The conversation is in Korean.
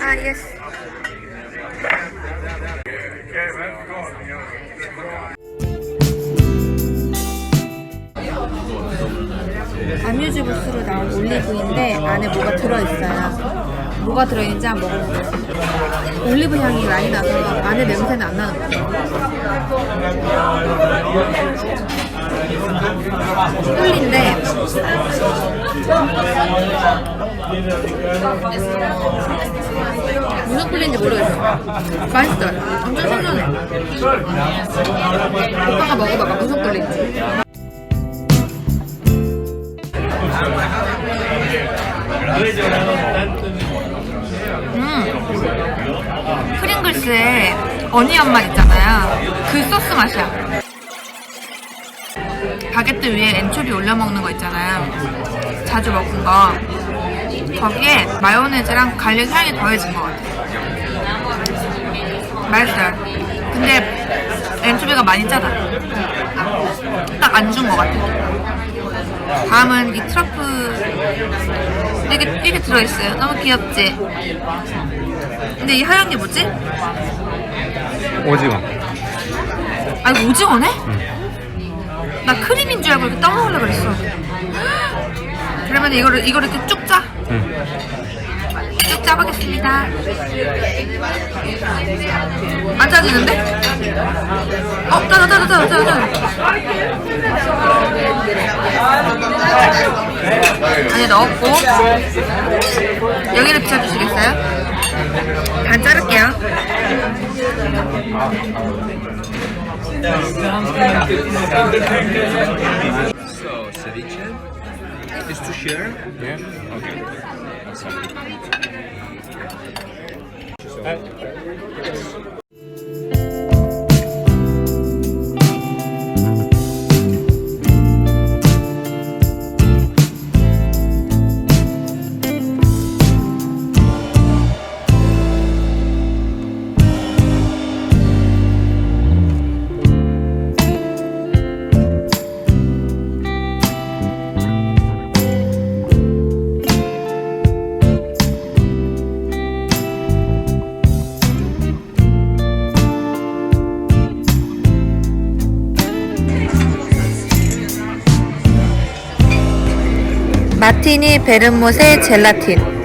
아, 예스. 아뮤즈 부스로 나온 올리브인데 안에 뭐가 들어있어요. 뭐가 들어있는지 한번 먹어보세요. 올리브 향이 많이 나서 안에 냄새는 안 나는 것 같아요. 꿀인데 무슨 꿀인지 모르겠어. 맛있어요. 엄청 신선해. 오빠가 먹어봐봐 무슨 꿀인지. 음, 프링글스에 어니언 맛 있잖아요. 그 소스 맛이야. 바게트 위에 엔초비 올려 먹는 거 있잖아요. 자주 먹은 거. 거기에 마요네즈랑 갈릭 향이 더해진 것 같아요. 맛있어요. 근데 엔초비가 많이 짜다. 딱 안 준 것 같아요. 다음은 이 트러플 이게 이게 들어있어요. 너무 귀엽지? 근데 이 하얀 게 뭐지? 오징어. 아 이거 오징어네? 나 크림인 줄 알고 이렇게 떠먹으려고 그랬어. 그러면 이거를 이거를 이렇게 쭉 짜. 응. 쭉 짜보겠습니다. 안 짜지는데? 어, 짜다, 짜다, 짜다, 짜다. 안에 넣었고, 여기를 비춰주시겠어요? 반 자를게요. 마티니 베르모세 젤라틴.